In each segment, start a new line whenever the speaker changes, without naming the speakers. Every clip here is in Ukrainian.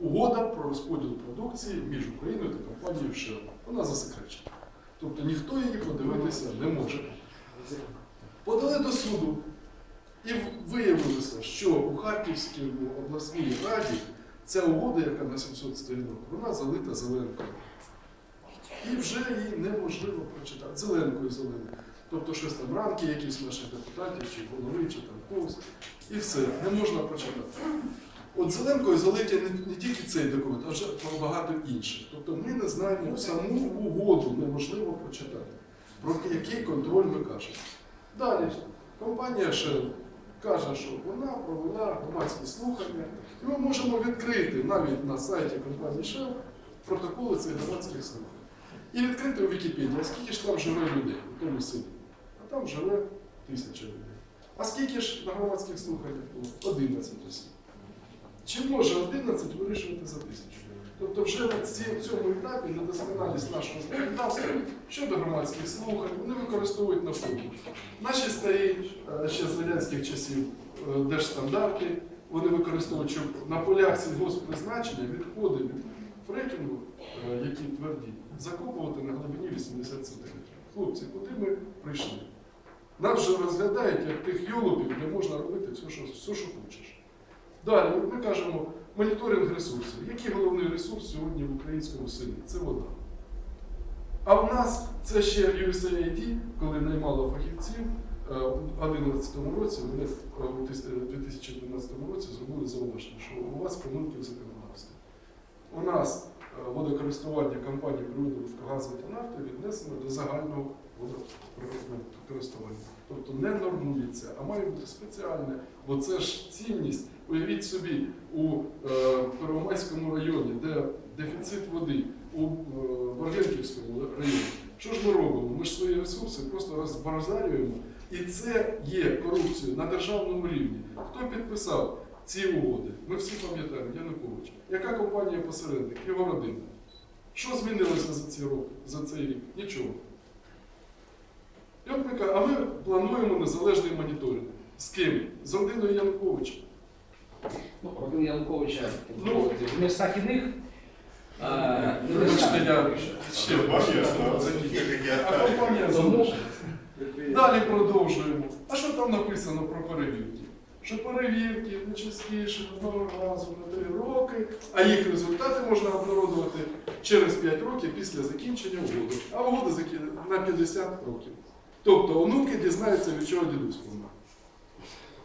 угода про розподіл продукції між Україною та компанією Shell. Вона засекречена. Тобто ніхто її подивитися не може. Подали до суду і виявилося, що у Харківській обласній раді ця угода, яка на 700 сторінок, вона залита зеленкою. І вже її неможливо прочитати. Зеленкою зеленою. Тобто щось там ранки якісь наших депутатів, чи голови, чи там когось. І все, не можна прочитати. От зеленкою залиті не, не тільки цей документ, а вже про багато інших. Тобто ми не знаємо саму угоду, неможливо прочитати. Про який контроль ми кажемо. Далі, компанія Shell каже, що вона провела громадські слухання, і ми можемо відкрити навіть на сайті компанії Shell протоколи цих громадських слухань. І відкрити у Вікіпедії, а скільки ж там живе людей у тому селі? А там живе тисяча людей. А скільки ж на громадських слуханнях було? 11 осіб. Чи може 11 вирішувати за тисячу? Тобто вже на цьому етапі недосконалість нашого законодавства щодо громадських слухань, вони використовують навпаки. Наші старі, е, ще з радянських часів, е, держстандарти, вони використовують, щоб на полях сільгосппризначення відходи від фрекінгу, е, які тверді, закопувати на глибині 80 см. Хлопці, куди ми прийшли? Нас вже розглядають як тих йолопів, де можна робити все, що, все, що хочеш. Далі ми кажемо моніторинг ресурсів. Який головний ресурс сьогодні в українському селі? Це вода. А в нас це ще USAID, коли наймало фахівців, е, у 2011 році, вони в у е, 2012 році зробили зауваження, що у вас помилки в законодавстві. У нас е, водокористування компанії «Природовидобутку газу та нафти віднесено до загального водокористування. Тобто не нормується, а має бути спеціальне, бо це ж цінність. Уявіть собі, у е, Первомайському районі, де дефіцит води, у е, Варгенківському районі. Що ж ми робимо? Ми ж свої ресурси просто розбазарюємо. І це є корупцією на державному рівні. Хто підписав ці угоди? Ми всі пам'ятаємо, Янукович. Яка компанія посередник? Його родина. Що змінилося за ці роки, за цей рік? Нічого. І от ми кажемо, а ми плануємо незалежний моніторинг. З ким? З родиною Януковича.
Ну, родина Януковича
Ну.
в містах іних. е, не
Вибачте, я ще А компанія
Тому.
Далі продовжуємо. А що там написано про перевірки? Що перевірки не частіше одного разу на 3 роки, а їх результати можна обнародувати через 5 років після закінчення угоди. А угода на 50 років. Тобто онуки дізнаються, від чого дідусь помер.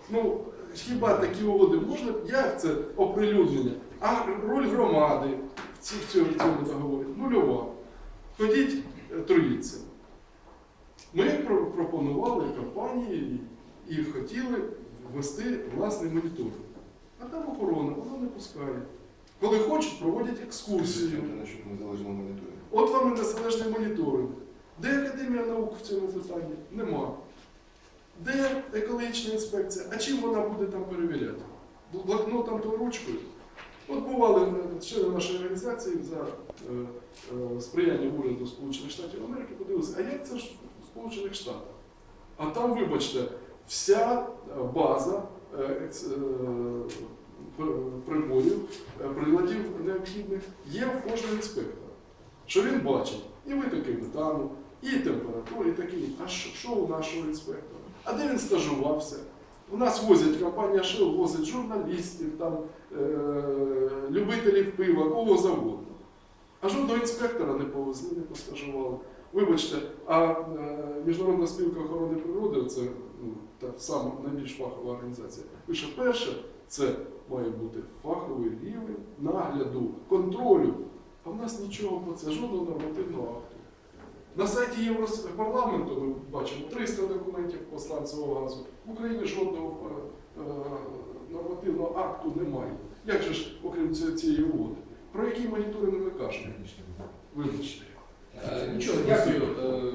Ну, хіба такі угоди можна? Як це оприлюднення? А роль громади в цьому, договорі нульова. Ходіть, е, труїться. Ми пропонували компанії і хотіли ввести власний моніторинг. А там охорона, вона не пускає. Коли хочуть, проводять екскурсію. От вам і незалежний моніторинг. Де Академія наук в цьому питанні? Нема. Де екологічна інспекція? А чим вона буде там перевіряти? Блокнотом то ручкою? От бували е, члени нашої організації за е, е, сприяння уряду Сполучених Штатів Америки, подивилися, а як це ж в Сполучених Штатах? А там, вибачте, вся е, база е, е, пр- приборів, приладів необхідних є в кожного інспектора. Що він бачить і витоки метану, і температуру, і таке. А що у нашого інспектора? А де він стажувався? У нас возять компанія Шил, возить журналістів, там, е, любителів пива, кого завгодно. А жодного інспектора не повезли, не постажували. Вибачте, а е, Міжнародна спілка охорони природи, це ну, та сама найбільш фахова організація, пише перше, це має бути фаховий рівень нагляду, контролю. А в нас нічого про це, жодного нормативного акту. На сайті Європарламенту ми бачимо 300 документів по сланцевого газу. В Україні жодного е, е, нормативного акту немає. Як же ж, окрім цієї- угоди? Про який моніторинг ми кажемо? Вибачте.
Е, Нічого, дякую е,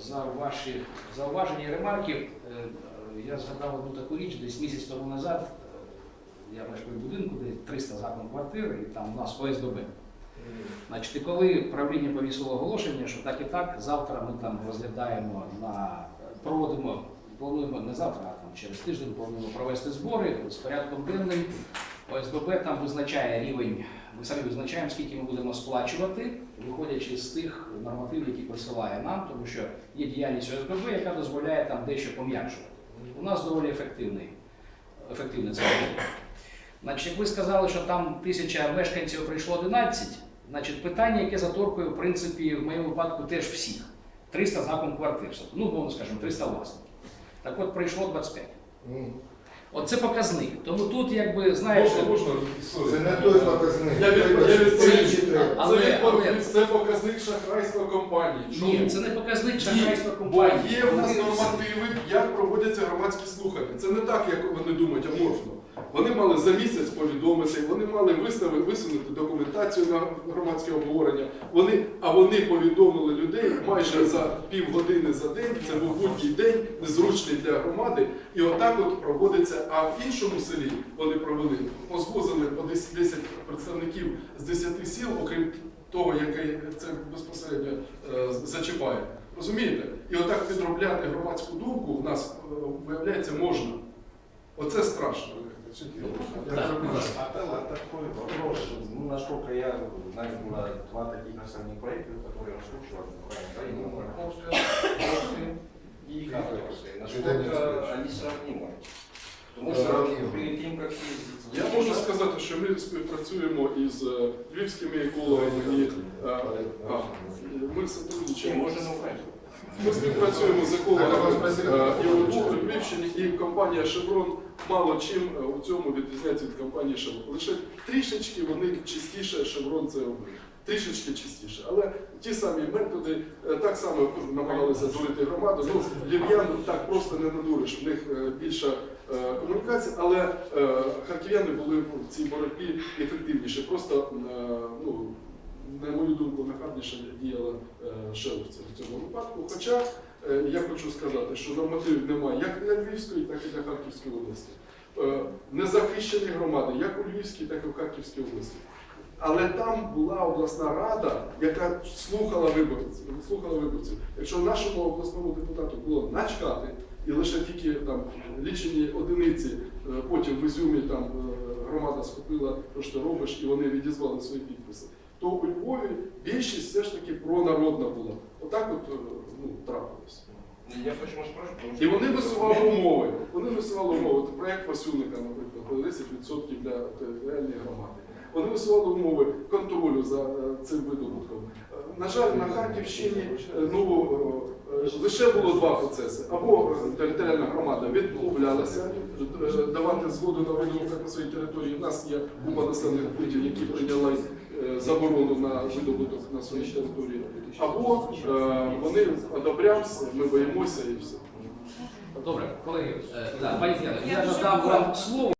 за ваші зауваження і ремарки. Е, Я згадав одну таку річ, десь місяць тому назад. е, Я мешкаю в будинку, де 300 закон квартир, і там у нас ОСББ. Значить, коли правління повісило оголошення, що так і так, завтра ми там розглядаємо на проводимо, плануємо не завтра, а там через тиждень плануємо провести збори з порядком денним ОСББ там визначає рівень, ми самі визначаємо, скільки ми будемо сплачувати, виходячи з тих нормативів, які присилає нам, тому що є діяльність ОСББ, яка дозволяє там дещо пом'якшувати. У нас доволі ефективний, ефективне це. Значить, як ви сказали, що там тисяча мешканців прийшло 11, значить питання, яке заторкує, в принципі, в моєму випадку теж всіх. 300 закон квартир, ну, скажімо, 300 власників. Так от прийшло 25. От це показник. Тому тут, якби, знаєш,
Можна, можна, sorry.
Це не той показник.
Я від- я від-
Це інші треба.
Але-
це, відпо-
але-
це показник шахрайства компанії.
ні, це не показник шахрайства
Бо
компанії.
є в нас нормативи, як проводяться громадські слухання. Це не так, як вони думають аморфно. Вони мали за місяць повідомити, вони мали виставити, висунути документацію на громадське обговорення. Вони, а вони повідомили людей майже за півгодини за день. Це був будь-який день, незручний для громади. І отак от проводиться. А в іншому селі вони провели, позвозили по 10 10 представників з 10 сіл, окрім того, який це безпосередньо е, зачіпає. Розумієте? І отак підробляти громадську думку в нас е, виявляється можна. Оце страшно.
Я
Так.
зроблю.
А, а такой вопрос. Ну, насколько я знаю, было два таких основных проекта, которые раскручивали Украина, Морковская, Морковская и Харьковская. Насколько они сравнимы? Что
Сравнимы.
перед тем, как ездить...
Я можу сказати, що ми співпрацюємо із е, львівськими екологами. І, е, а, ми
Чем
сотрудничаємо.
на Украине?
Ми співпрацюємо з екологами е, і у Львівщині, і компанія Chevron мало чим е, у цьому відрізняється від компанії Chevron. Лише трішечки вони чистіше Chevron це робить. Трішечки чистіше. Але ті самі методи е, так само намагалися дурити громаду. Ну, львів'ян так просто не надуриш. В них е, більша е, комунікація, але е, харків'яни були в цій боротьбі ефективніше. Просто, е, ну, на мою думку, нахабніше діяла шеловця в цьому випадку. Хоча я хочу сказати, що нормативів немає як для Львівської, так і для Харківської області. Незахищені громади, як у Львівській, так і в Харківській області. Але там була обласна рада, яка слухала виборців. Слухала виборців. Якщо нашому обласному депутату було начхати, і лише тільки там лічені одиниці, е, потім в Ізюмі там е, громада схопила те, що робиш, і вони відізвали свої підписи, то у Львові більшість все ж таки пронародна була. Отак от е, ну, трапилось.
Я почему спрашиваю? потому
І вони висували умови. Вони висували умови. Проєкт Васюника, наприклад, про 10% для територіальної громади. Вони висували умови контролю за е, цим видобутком. Е, На жаль, на Харківщині е, ну, лише було два процеси. Або територіальна громада відмовлялася давати згоду на видобуток на своїй території. У нас є купа населених пунктів, які прийняли заборону на видобуток на своїй території. Або вони одобрямся, ми боїмося і все.
Добре, колеги, пані я надам вам слово.